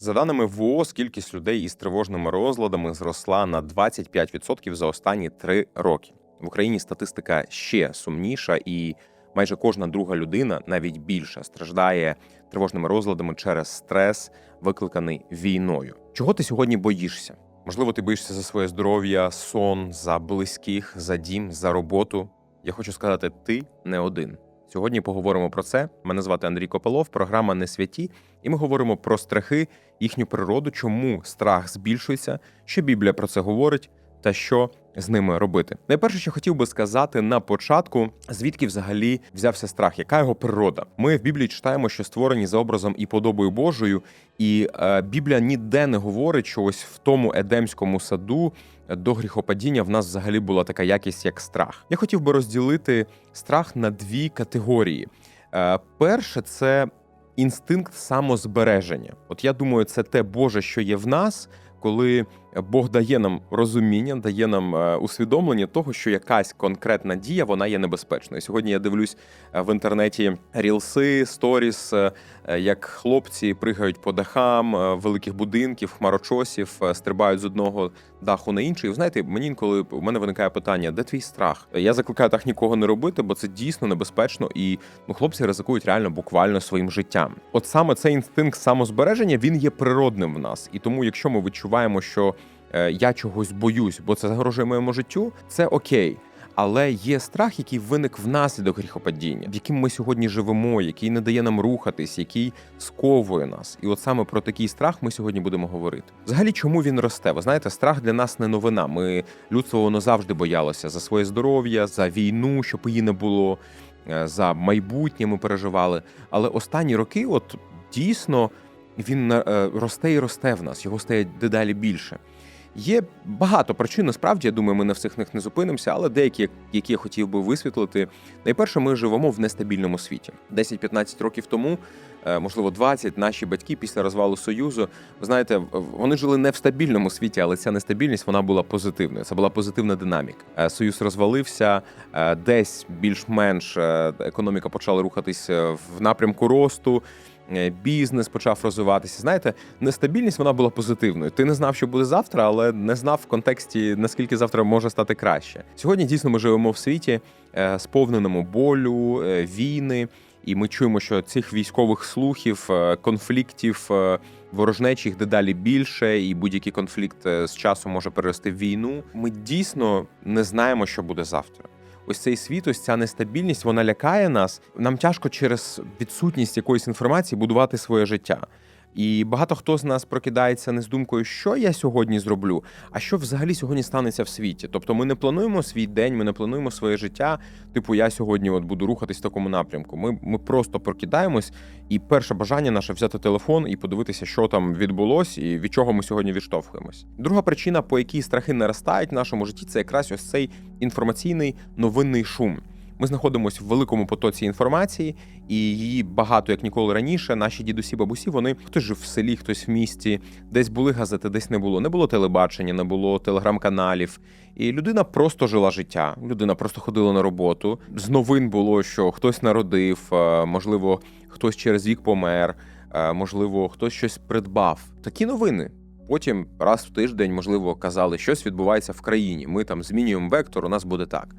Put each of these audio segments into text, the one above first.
За даними ВООЗ, кількість людей із тривожними розладами зросла на 25% за останні три роки. В Україні статистика ще сумніша, і майже кожна друга людина, навіть більше, страждає тривожними розладами через стрес, викликаний війною. Чого ти сьогодні боїшся? Можливо, ти боїшся за своє здоров'я, сон, за близьких, за дім, за роботу. Я хочу сказати, ти не один. Сьогодні поговоримо про це. Мене звати Андрій Копилов, програма Не святі, і ми говоримо про страхи, їхню природу, чому страх збільшується, що Біблія про це говорить, та що з ними робити. Найперше, що хотів би сказати на початку, звідки взагалі взявся страх, яка його природа? Ми в Біблії читаємо, що створені за образом і подобою Божою, і е, Біблія ніде не говорить, що ось в тому едемському саду до гріхопадіння в нас взагалі була така якість, як страх. Я хотів би розділити страх на дві категорії. Е, перше, це інстинкт самозбереження. От я думаю, це те Боже, що є в нас, коли Бог дає нам розуміння, дає нам е, усвідомлення того, що якась конкретна дія вона є небезпечною. Сьогодні я дивлюсь е, в інтернеті рілси, сторіс, е, як хлопці пригають по дахам великих будинків, хмарочосів, стрибають з одного даху на інший. І, знаєте, мені інколи у мене виникає питання, де твій страх? Я закликаю так нікого не робити, бо це дійсно небезпечно, і ну, хлопці ризикують реально буквально своїм життям. От саме цей інстинкт самозбереження він є природним в нас, і тому, якщо ми відчуваємо, що я чогось боюсь, бо це загрожує моєму життю, це окей. Але є страх, який виник внаслідок гріхопадіння, в яким ми сьогодні живемо, який не дає нам рухатись, який сковує нас. І от саме про такий страх ми сьогодні будемо говорити. Взагалі, чому він росте? Ви знаєте, страх для нас не новина. Ми людство воно завжди боялося за своє здоров'я, за війну, щоб її не було, е, за майбутнє ми переживали. Але останні роки, от дійсно, він е, росте і росте в нас, його стає дедалі більше. Є багато причин, насправді, я думаю, ми на всіх них не зупинимося, але деякі, які я хотів би висвітлити. Найперше, ми живемо в нестабільному світі. 10-15 років тому, е, можливо, 20, наші батьки після розвалу Союзу, ви знаєте, вони жили не в стабільному світі, але ця нестабільність вона була позитивною. Це була позитивна динаміка. Е, Союз розвалився, е, десь більш-менш економіка почала рухатись в напрямку росту. Е, Бізнес почав розвиватися. Знаєте, нестабільність вона була позитивною. Ти не знав, що буде завтра, але не знав в контексті наскільки завтра може стати краще. Сьогодні дійсно ми живемо в світі, е, сповненому болю, е, війни, і ми чуємо, що цих військових слухів, конфліктів, ворожнечих дедалі більше, і будь-який конфлікт з часом може перерости в війну. Ми дійсно не знаємо, що буде завтра. Ось цей світ, ось ця нестабільність, вона лякає нас. Нам тяжко через відсутність якоїсь інформації будувати своє життя. І багато хто з нас прокидається не з думкою, що я сьогодні зроблю, а що взагалі сьогодні станеться в світі. Тобто ми не плануємо свій день, ми не плануємо своє життя. Типу, я сьогодні от буду рухатись в такому напрямку. Ми, ми просто прокидаємось, і перше бажання наше взяти телефон і подивитися, що там відбулось, і від чого ми сьогодні відштовхуємось. Друга причина, по якій страхи наростають в нашому житті, це якраз ось цей інформаційний новинний шум. Ми знаходимося в великому потоці інформації, і її багато як ніколи раніше. Наші дідусі, бабусі, вони хтось жив в селі, хтось в місті, десь були газети, десь не було. Не було телебачення, не було телеграм-каналів. І людина просто жила життя. Людина просто ходила на роботу. З новин було, що хтось народив, е, можливо, хтось через вік помер, е, можливо, хтось щось придбав. Такі новини. Потім раз в тиждень, можливо, казали, щось відбувається в країні. Ми там змінюємо вектор, у нас буде так.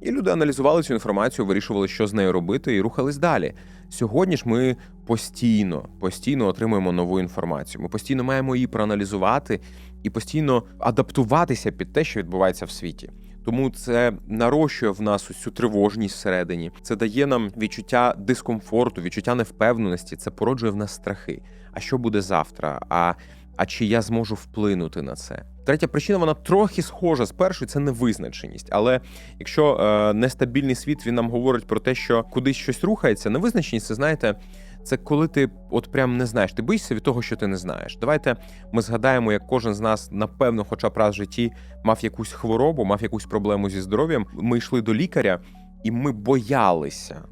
І люди аналізували цю інформацію, вирішували, що з нею робити, і рухались далі. Сьогодні ж ми постійно, постійно отримуємо нову інформацію. Ми постійно маємо її проаналізувати і постійно адаптуватися під те, що відбувається в світі. Тому це нарощує в нас усю тривожність всередині. Це дає нам відчуття дискомфорту, відчуття невпевненості. Це породжує в нас страхи. А що буде завтра? А а чи я зможу вплинути на це? Третя причина вона трохи схожа з першою, це невизначеність. Але якщо е, нестабільний світ він нам говорить про те, що кудись щось рухається, невизначеність, це знаєте, це коли ти от прям не знаєш, ти боїшся від того, що ти не знаєш. Давайте ми згадаємо, як кожен з нас, напевно, хоча б раз в житті мав якусь хворобу, мав якусь проблему зі здоров'ям. Ми йшли до лікаря, і ми боялися.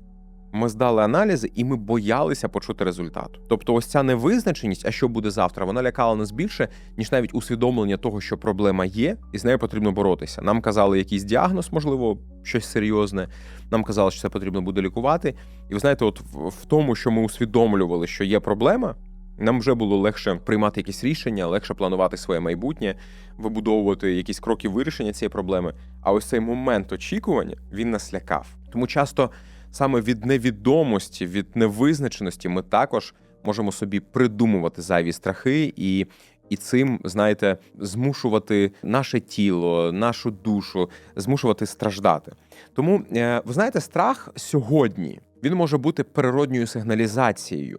Ми здали аналізи, і ми боялися почути результат. Тобто, ось ця невизначеність, а що буде завтра, вона лякала нас більше, ніж навіть усвідомлення того, що проблема є, і з нею потрібно боротися. Нам казали якийсь діагноз, можливо, щось серйозне. Нам казали, що це потрібно буде лікувати. І ви знаєте, от в тому, що ми усвідомлювали, що є проблема, Нам вже було легше приймати якісь рішення, легше планувати своє майбутнє, вибудовувати якісь кроки вирішення цієї проблеми. А ось цей момент очікування він нас лякав. Тому часто саме від невідомості, від невизначеності ми також можемо собі придумувати зайві страхи і. І цим, знаєте, змушувати наше тіло, нашу душу, змушувати страждати. Тому, е, ви знаєте, страх сьогодні він може бути природньою сигналізацією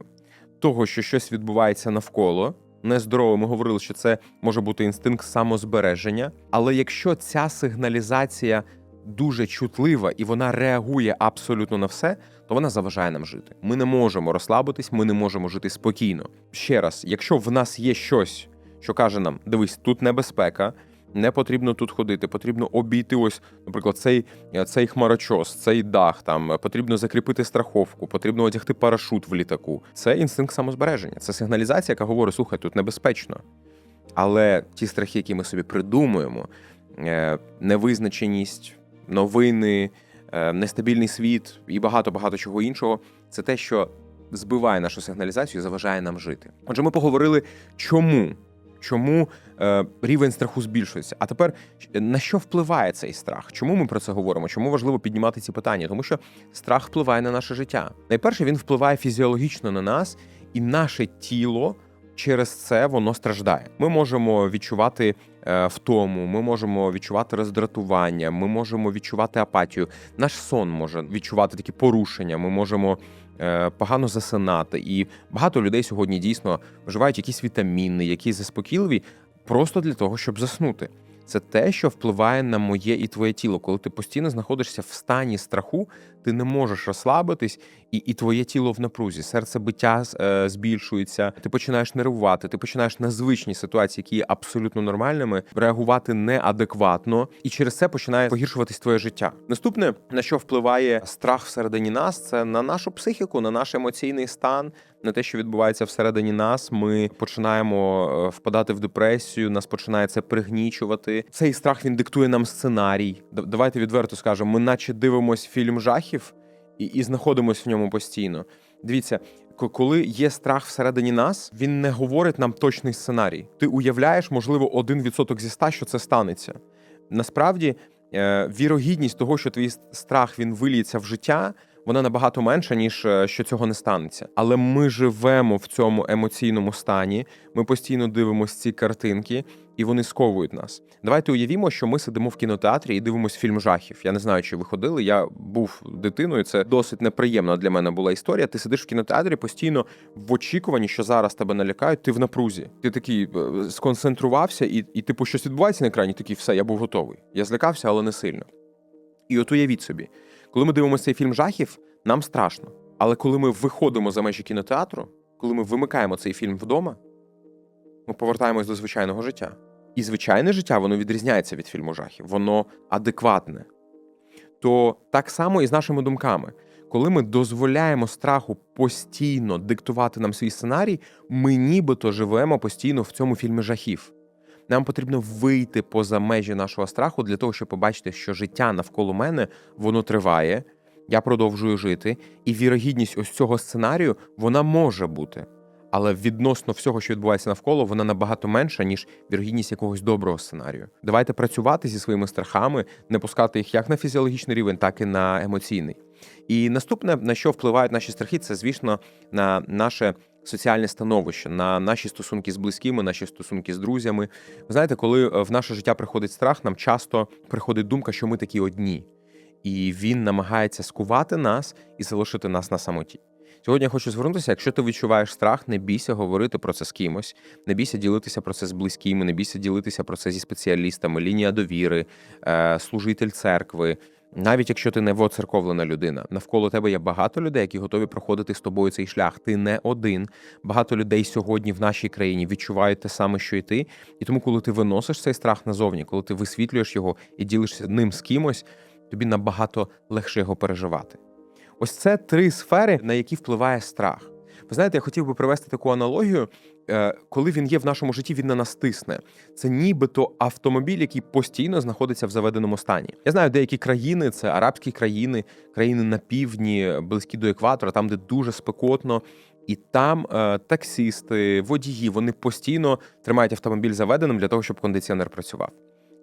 того, що щось відбувається навколо. Нездорово, ми говорили, що це може бути інстинкт самозбереження. Але якщо ця сигналізація дуже чутлива і вона реагує абсолютно на все, то вона заважає нам жити. Ми не можемо розслабитись, ми не можемо жити спокійно. Ще раз, якщо в нас є щось, що каже нам: дивись, тут небезпека. Не потрібно тут ходити, потрібно обійти ось, наприклад, цей цей хмарочос, цей дах. Там потрібно закріпити страховку, потрібно одягти парашут в літаку. Це інстинкт самозбереження, це сигналізація, яка говорить: слухай, тут небезпечно. Але ті страхи, які ми собі придумуємо, е, невизначеність, новини, е, нестабільний світ і багато багато чого іншого, це те, що збиває нашу сигналізацію і заважає нам жити. Отже, ми поговорили, чому. Чому е, рівень страху збільшується? А тепер на що впливає цей страх? Чому ми про це говоримо? Чому важливо піднімати ці питання? Тому що страх впливає на наше життя. Найперше він впливає фізіологічно на нас, і наше тіло через це воно страждає. Ми можемо відчувати е, втому, ми можемо відчувати роздратування, ми можемо відчувати апатію. Наш сон може відчувати такі порушення. Ми можемо е, погано засинати. І багато людей сьогодні дійсно вживають якісь вітаміни, якісь заспокійливі, просто для того, щоб заснути. Це те, що впливає на моє і твоє тіло. Коли ти постійно знаходишся в стані страху, ти не можеш розслабитись, і і твоє тіло в напрузі, серце биття е, збільшується, ти починаєш нервувати, ти починаєш на звичні ситуації, які є абсолютно нормальними, реагувати неадекватно, і через це починає погіршуватись твоє життя. Наступне на що впливає страх всередині нас, це на нашу психіку, на наш емоційний стан, на те, що відбувається всередині нас. Ми починаємо е, впадати в депресію, нас починає це пригнічувати. Цей страх він диктує нам сценарій. Давайте відверто скажемо, ми наче дивимось фільм жахів і, і знаходимося в ньому постійно. Дивіться. Коли є страх всередині нас, він не говорить нам точний сценарій. Ти уявляєш, можливо, один відсоток зі ста, що це станеться. Насправді, е, вірогідність того, що твій страх він виліється в життя, вона набагато менша, ніж е, що цього не станеться. Але ми живемо в цьому емоційному стані. Ми постійно дивимося ці картинки, і вони сковують нас. Давайте уявімо, що ми сидимо в кінотеатрі і дивимося фільм жахів. Я не знаю, чи ви ходили. Я був дитиною. Це досить неприємна для мене була історія. Ти сидиш в кінотеатрі постійно в очікуванні, що зараз тебе налякають. Ти в напрузі. Ти такий е, сконцентрувався, і, і типу, щось відбувається на екрані. Такий все, я був готовий. Я злякався, але не сильно. І от уявіть собі. Коли ми дивимося фільм жахів, нам страшно. Але коли ми виходимо за межі кінотеатру, коли ми вимикаємо цей фільм вдома, ми повертаємось до звичайного життя. І звичайне життя воно відрізняється від фільму жахів, воно адекватне. То так само і з нашими думками. Коли ми дозволяємо страху постійно диктувати нам свій сценарій, ми нібито живемо постійно в цьому фільмі жахів. Нам потрібно вийти поза межі нашого страху для того, щоб побачити, що життя навколо мене воно триває, я продовжую жити, і вірогідність ось цього сценарію вона може бути. Але відносно всього, що відбувається навколо, вона набагато менша, ніж вірогідність якогось доброго сценарію. Давайте працювати зі своїми страхами, не пускати їх як на фізіологічний рівень, так і на емоційний. І наступне, на що впливають наші страхи, це звісно на наше соціальне становище, на наші стосунки з близькими, наші стосунки з друзями. Ви знаєте, коли е, в наше життя приходить страх, нам часто приходить думка, що ми такі одні, і він намагається скувати нас і залишити нас на самоті. Сьогодні я хочу звернутися, якщо ти відчуваєш страх, не бійся говорити про це з кимось, не бійся ділитися про це з близькими, не бійся ділитися про це зі спеціалістами, лінія довіри, е, служитель церкви. Навіть якщо ти не воцерковлена людина, навколо тебе є багато людей, які готові проходити з тобою цей шлях. Ти не один. Багато людей сьогодні в нашій країні відчувають те саме, що і ти. І тому, коли ти виносиш цей страх назовні, коли ти висвітлюєш його і ділишся ним з кимось, тобі набагато легше його переживати. Ось це три сфери, на які впливає страх. Ви знаєте, я хотів би привести таку аналогію. Е, коли він є в нашому житті, він на нас тисне. Це нібито автомобіль, який постійно знаходиться в заведеному стані. Я знаю, деякі країни це арабські країни, країни на півдні, близькі до екватора, там де дуже спекотно. І там е, таксісти, водії, вони постійно тримають автомобіль заведеним для того, щоб кондиціонер працював.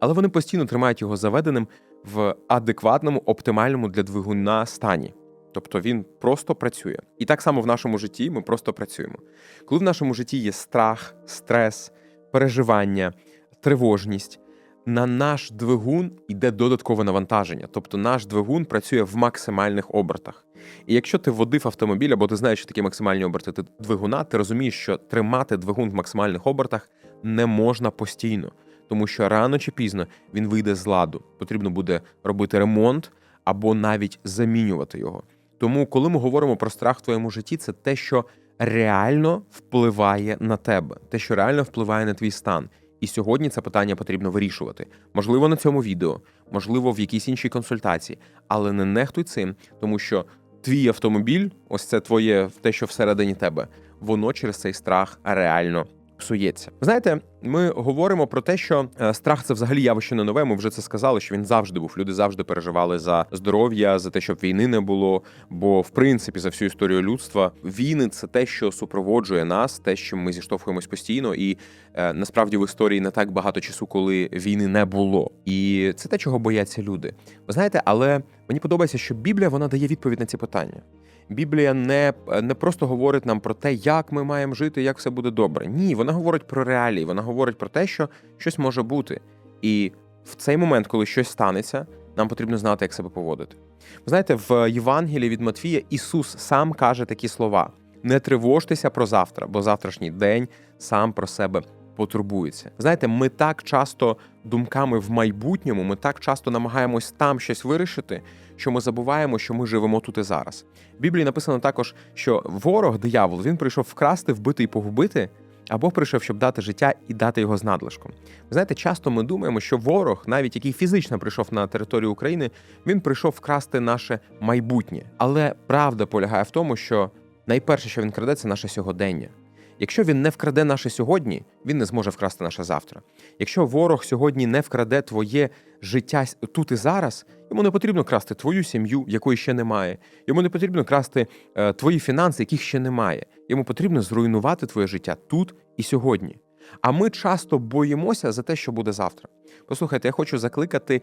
Але вони постійно тримають його заведеним в адекватному, оптимальному для двигуна стані. Тобто він просто працює. І так само в нашому житті ми просто працюємо. Коли в нашому житті є страх, стрес, переживання, тривожність, на наш двигун йде додаткове навантаження. Тобто наш двигун працює в максимальних обертах. І якщо ти водив автомобіль, або ти знаєш, що такі максимальні оберти двигуна, ти розумієш, що тримати двигун в максимальних обертах не можна постійно, тому що рано чи пізно він вийде з ладу. Потрібно буде робити ремонт або навіть замінювати його. Тому, коли ми говоримо про страх в твоєму житті, це те, що реально впливає на тебе, те, що реально впливає на твій стан. І сьогодні це питання потрібно вирішувати. Можливо, на цьому відео, можливо, в якійсь іншій консультації, але не нехтуй цим, тому що твій автомобіль, ось це твоє те, що всередині тебе, воно через цей страх реально псується. Знаєте, ми говоримо про те, що е, страх це взагалі явище не нове. Ми вже це сказали, що він завжди був. Люди завжди переживали за здоров'я, за те, щоб війни не було. Бо, в принципі, за всю історію людства війни це те, що супроводжує нас, те, що ми зіштовхуємось постійно, і е, насправді в історії не так багато часу, коли війни не було. І це те, чого бояться люди. Ви знаєте, але мені подобається, що Біблія вона дає відповідь на ці питання. Біблія не, не просто говорить нам про те, як ми маємо жити, як все буде добре. Ні, вона говорить про реалії, вона говорить про те, що щось може бути. І в цей момент, коли щось станеться, нам потрібно знати, як себе поводити. Ви знаєте, в Євангелії від Матфія Ісус сам каже такі слова: не тривожтеся про завтра, бо завтрашній день сам про себе потурбується. Знаєте, ми так часто думками в майбутньому, ми так часто намагаємось там щось вирішити, що ми забуваємо, що ми живемо тут і зараз. В Біблії написано також, що ворог, диявол, він прийшов вкрасти, вбити і погубити. Або прийшов, щоб дати життя і дати його з надлишком. Ви знаєте, часто ми думаємо, що ворог, навіть який фізично прийшов на територію України, він прийшов вкрасти наше майбутнє. Але правда полягає в тому, що найперше, що він краде, це наше сьогодення. Якщо він не вкраде наше сьогодні, він не зможе вкрасти наше завтра. Якщо ворог сьогодні не вкраде твоє життя тут і зараз, йому не потрібно красти твою сім'ю, якої ще немає. Йому не потрібно красти е, твої фінанси, яких ще немає. Йому потрібно зруйнувати твоє життя тут і сьогодні. А ми часто боїмося за те, що буде завтра. Послухайте, я хочу закликати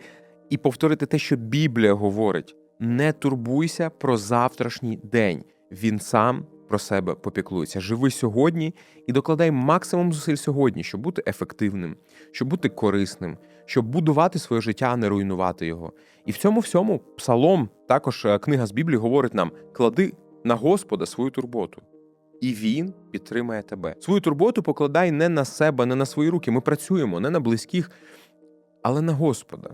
і повторити те, що Біблія говорить: не турбуйся про завтрашній день. Він сам про себе попіклується. Живи сьогодні і докладай максимум зусиль сьогодні, щоб бути ефективним, щоб бути корисним, щоб будувати своє життя, а не руйнувати його. І в цьому всьому псалом, також е, книга з Біблії говорить нам: клади на Господа свою турботу. І він підтримає тебе. Свою турботу покладай не на себе, не на свої руки. Ми працюємо не на близьких, але на Господа.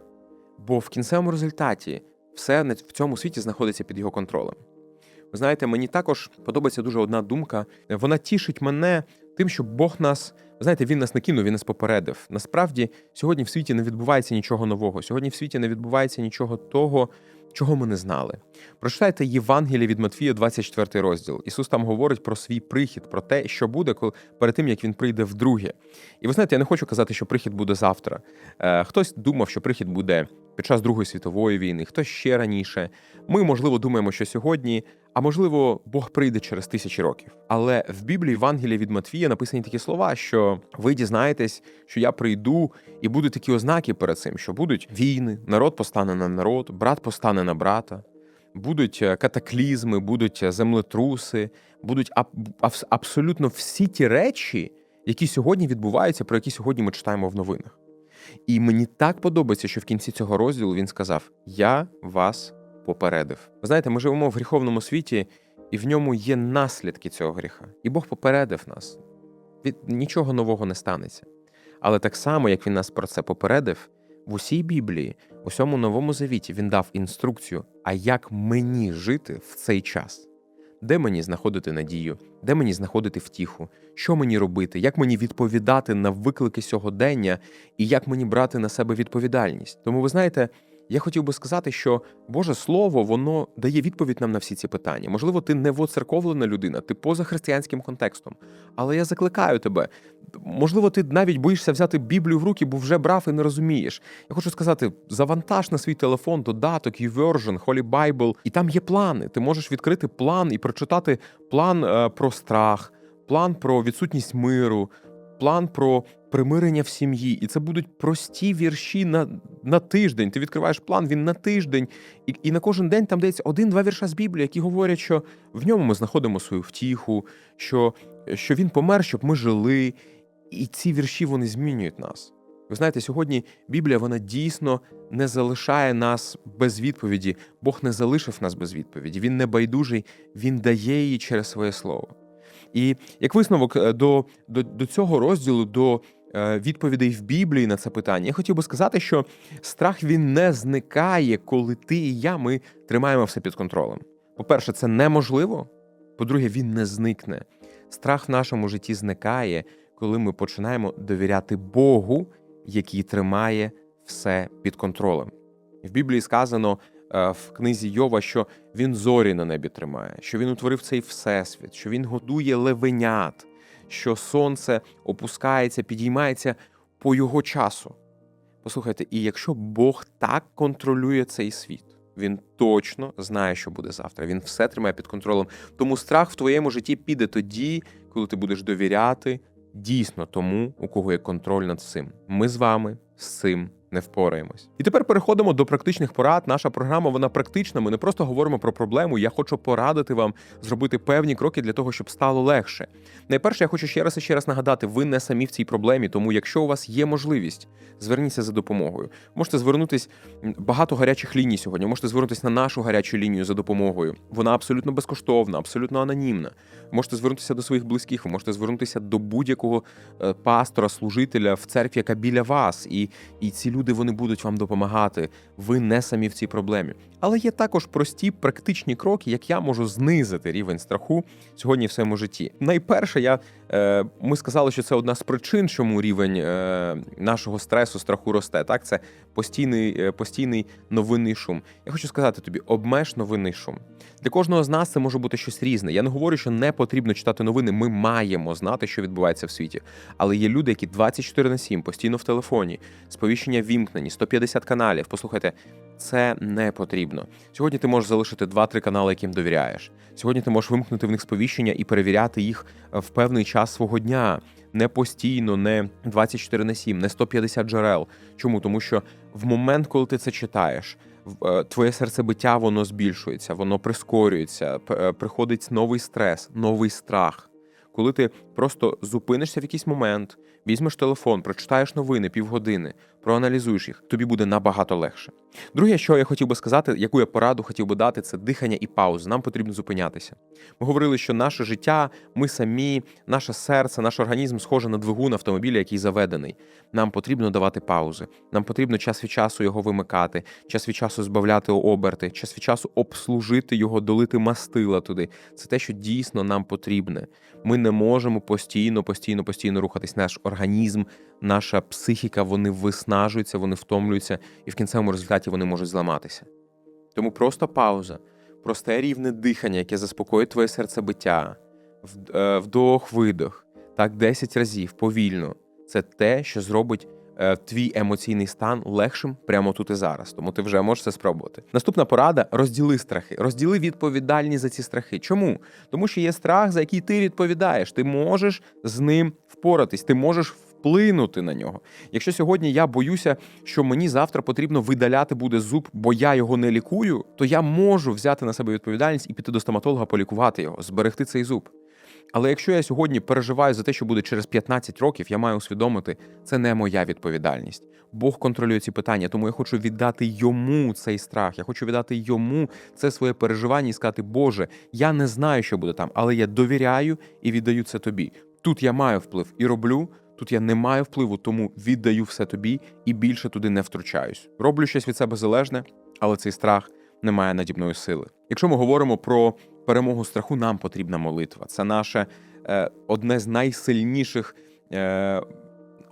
Бо в кінцевому результаті все в цьому світі знаходиться під його контролем. Ви знаєте, мені також подобається дуже одна думка. Вона тішить мене тим, що Бог нас, знаєте, він нас не кинув, він нас попередив. Насправді, сьогодні в світі не відбувається нічого нового. Сьогодні в світі не відбувається нічого того, чого ми не знали. Прочитайте Євангеліє від Матфія, 24 розділ. Ісус там говорить про свій прихід, про те, що буде, коли перед тим як він прийде вдруге. І ви знаєте, я не хочу казати, що прихід буде завтра. Е, Хтось думав, що прихід буде під час Другої світової війни, хтось ще раніше. Ми, можливо, думаємо, що сьогодні, а можливо, Бог прийде через тисячі років. Але в Біблії Євангелія від Матвія написані такі слова, що ви дізнаєтесь, що я прийду, і будуть такі ознаки перед цим, що будуть війни, народ постане на народ, брат постане на брата. Будуть е, катаклізми, будуть е, землетруси, будуть аб- абсолютно всі ті речі, які сьогодні відбуваються, про які сьогодні ми читаємо в новинах. І мені так подобається, що в кінці цього розділу він сказав: Я вас попередив. Ви знаєте, ми живемо в гріховному світі, і в ньому є наслідки цього гріха. І Бог попередив нас. Від нічого нового не станеться. Але так само, як він нас про це попередив, в усій Біблії, у всьому новому завіті він дав інструкцію, а як мені жити в цей час де мені знаходити надію, де мені знаходити втіху, що мені робити, як мені відповідати на виклики сьогодення і як мені брати на себе відповідальність. Тому ви знаєте. Я хотів би сказати, що Боже Слово воно дає відповідь нам на всі ці питання. Можливо, ти не воцерковлена людина, ти поза християнським контекстом. Але я закликаю тебе Можливо, ти навіть боїшся взяти Біблію в руки, бо вже брав і не розумієш. Я хочу сказати: завантаж на свій телефон додаток, YouVersion, Holy Bible, і там є плани. Ти можеш відкрити план і прочитати план е, про страх, план про відсутність миру, план про примирення в сім'ї. І це будуть прості вірші на на тиждень. Ти відкриваєш план, він на тиждень, і і на кожен день там дається один-два вірша з Біблії, які говорять, що в ньому ми знаходимо свою втіху, що, що він помер, щоб ми жили. І ці вірші вони змінюють нас. Ви знаєте, сьогодні Біблія вона дійсно не залишає нас без відповіді. Бог не залишив нас без відповіді. Він не байдужий, він дає її через своє слово. І як висновок е, до, до, до цього розділу, до е, відповідей в Біблії на це питання, я хотів би сказати, що страх він не зникає, коли ти і я ми тримаємо все під контролем. По-перше, це неможливо. По-друге, він не зникне. Страх в нашому житті зникає, коли ми починаємо довіряти Богу, який тримає все під контролем. В Біблії сказано в книзі Йова, що він зорі на небі тримає, що він утворив цей всесвіт, що він годує левенят, що сонце опускається, підіймається по його часу. Послухайте, і якщо Бог так контролює цей світ, він точно знає, що буде завтра. Він все тримає під контролем. Тому страх в твоєму житті піде тоді, коли ти будеш довіряти дійсно тому, у кого є контроль над цим. Ми з вами з цим не впораємось. І тепер переходимо до практичних порад. Наша програма вона практична. Ми не просто говоримо про проблему. Я хочу порадити вам зробити певні кроки для того, щоб стало легше. Найперше, я хочу ще раз і ще раз нагадати, ви не самі в цій проблемі, тому якщо у вас є можливість, зверніться за допомогою. Можете звернутись багато гарячих ліній сьогодні. Можете звернутися на нашу гарячу лінію за допомогою. Вона абсолютно безкоштовна, абсолютно анонімна. Можете звернутися до своїх близьких, ви можете звернутися до будь-якого е, пастора, служителя в церкві, яка біля вас, і, і ці люди вони будуть вам допомагати. Ви не самі в цій проблемі. Але є також прості практичні кроки, як я можу знизити рівень страху сьогодні в своєму житті. Найперше, я е, ми сказали, що це одна з причин, чому рівень е, нашого стресу, страху росте. Так, це постійний, е, постійний новинний шум. Я хочу сказати тобі, обмеж новинний шум. Для кожного з нас це може бути щось різне. Я не говорю, що не потрібно читати новини. Ми маємо знати, що відбувається в світі. Але є люди, які 24 на 7, постійно в телефоні, сповіщення вімкнені, 150 каналів. Послухайте, це не потрібно. Сьогодні ти можеш залишити 2-3 канали, яким довіряєш. Сьогодні ти можеш вимкнути в них сповіщення і перевіряти їх в певний час свого дня. Не постійно, не 24 на 7, не 150 джерел. Чому? Тому що в момент, коли ти це читаєш, е, твоє серцебиття воно збільшується, воно прискорюється, е, приходить новий стрес, новий страх. Коли ти просто зупинишся в якийсь момент, візьмеш телефон, прочитаєш новини півгодини, проаналізуєш їх, тобі буде набагато легше. Друге, що я хотів би сказати, яку я пораду хотів би дати, це дихання і пауза. Нам потрібно зупинятися. Ми говорили, що наше життя, ми самі, наше серце, наш організм схоже на двигун автомобіля, який заведений. Нам потрібно давати паузи. Нам потрібно час від часу його вимикати, час від часу збавляти оберти, час від часу обслужити його, долити мастила туди. Це те, що дійсно нам потрібне. Ми не можемо постійно, постійно, постійно рухатись. Наш організм, наша психіка, вони виснажуються, вони втомлюються, і в кінцевому результаті вони можуть зламатися. Тому просто пауза, просте рівне дихання, яке заспокоїть твоє серцебиття, е, вдох-видох, так 10 разів повільно. Це те, що зробить твій емоційний стан легшим прямо тут і зараз. Тому ти вже можеш це спробувати. Наступна порада: розділи страхи, розділи відповідальність за ці страхи. Чому? Тому що є страх, за який ти відповідаєш. Ти можеш з ним впоратись, ти можеш вплинути на нього. Якщо сьогодні я боюся, що мені завтра потрібно видаляти буде зуб, бо я його не лікую, то я можу взяти на себе відповідальність і піти до стоматолога, полікувати його, зберегти цей зуб. Але якщо я сьогодні переживаю за те, що буде через 15 років, я маю усвідомити, це не моя відповідальність. Бог контролює ці питання, тому я хочу віддати йому цей страх. Я хочу віддати йому це своє переживання і сказати, Боже, я не знаю, що буде там, але я довіряю і віддаю це тобі. Тут я маю вплив і роблю. Тут я не маю впливу, тому віддаю все тобі і більше туди не втручаюсь. Роблю щось від себе залежне, але цей страх не має наді мною сили. Якщо ми говоримо про перемогу страху, нам потрібна молитва. Це наше е, одне з найсильніших. Е,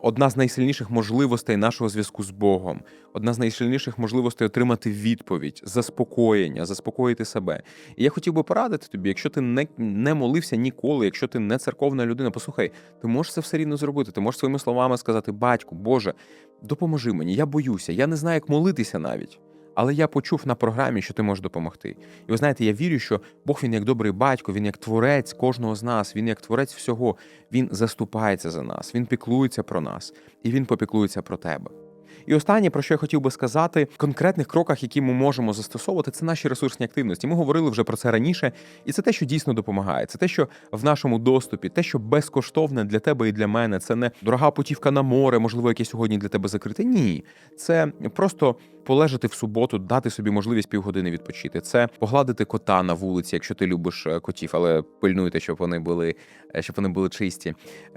одна з найсильніших можливостей нашого зв'язку з Богом, одна з найсильніших можливостей отримати відповідь, заспокоєння, заспокоїти себе. І я хотів би порадити тобі, якщо ти не, не молився ніколи, якщо ти не церковна людина, послухай, ти можеш це все рівно зробити. Ти можеш своїми словами сказати: Батьку, Боже, допоможи мені, я боюся, я не знаю, як молитися навіть. Але я почув на програмі, що ти можеш допомогти. І ви знаєте, я вірю, що Бог він як добрий батько, він як творець кожного з нас, він як творець всього. Він заступається за нас, він піклується про нас, і він попіклується про тебе. І останнє, про що я хотів би сказати, в конкретних кроках, які ми можемо застосовувати, це наші ресурсні активності. Ми говорили вже про це раніше, і це те, що дійсно допомагає. Це те, що в нашому доступі, те, що безкоштовне для тебе і для мене. Це не дорога путівка на море, можливо, яке сьогодні для тебе закрите. Ні, це просто полежати в суботу, дати собі можливість півгодини відпочити. Це погладити кота на вулиці, якщо ти любиш е, котів, але пильнуйте, щоб вони були, е, щоб вони були чисті.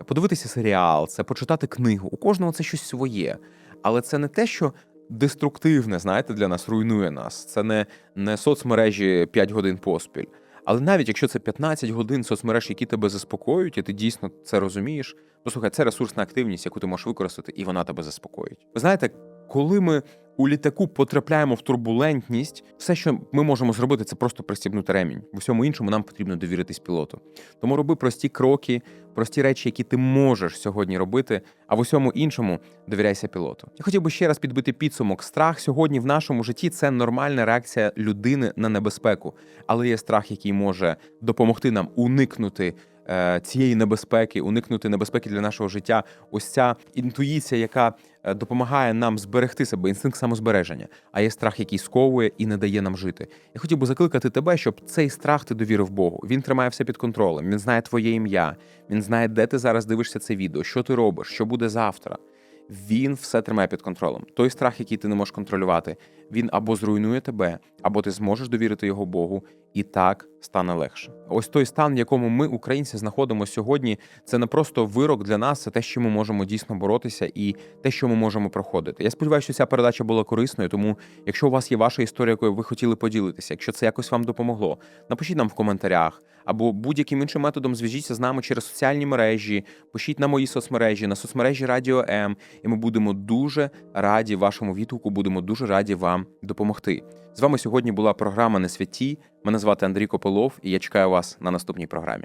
Подивитися серіал, це почитати книгу. У кожного це щось своє. Але це не те, що деструктивне, знаєте, для нас руйнує нас. Це не, не соцмережі 5 годин поспіль. Але навіть якщо це 15 годин соцмереж, які тебе заспокоюють, і ти дійсно це розумієш, послухай, це ресурсна активність, яку ти можеш використати, і вона тебе заспокоїть. Ви знаєте, коли ми у літаку потрапляємо в турбулентність, все, що ми можемо зробити, це просто пристібнути ремінь. В усьому іншому нам потрібно довіритись пілоту. Тому роби прості кроки, прості речі, які ти можеш сьогодні робити, а в усьому іншому довіряйся пілоту. Я хотів би ще раз підбити підсумок. Страх сьогодні в нашому житті це нормальна реакція людини на небезпеку, але є страх, який може допомогти нам уникнути. Е, Цієї небезпеки, уникнути небезпеки для нашого життя, ось ця інтуїція, яка е, допомагає нам зберегти себе, інстинкт самозбереження, а є страх, який сковує і не дає нам жити. Я хотів би закликати тебе, щоб цей страх ти довірив Богу. Він тримає все під контролем. Він знає твоє ім'я, він знає, де ти зараз дивишся це відео, що ти робиш, що буде завтра. Він все тримає під контролем. Той страх, який ти не можеш контролювати, він або зруйнує тебе, або ти зможеш довірити його Богу, і так стане легше. Ось той стан, в якому ми, українці, знаходимося сьогодні, це не просто вирок для нас, це те, що ми можемо дійсно боротися, і те, що ми можемо проходити. Я сподіваюся, що ця передача була корисною. Тому, якщо у вас є ваша історія, якою ви хотіли поділитися, якщо це якось вам допомогло, напишіть нам в коментарях або будь-яким іншим методом зв'яжіться з нами через соціальні мережі, пишіть на мої соцмережі, на соцмережі Радіо М, і ми будемо дуже раді вашому відгуку, будемо дуже раді вам допомогти. З вами сьогодні була програма Не святі. Мене звати Андрій Копилов, і я чекаю вас на наступній програмі.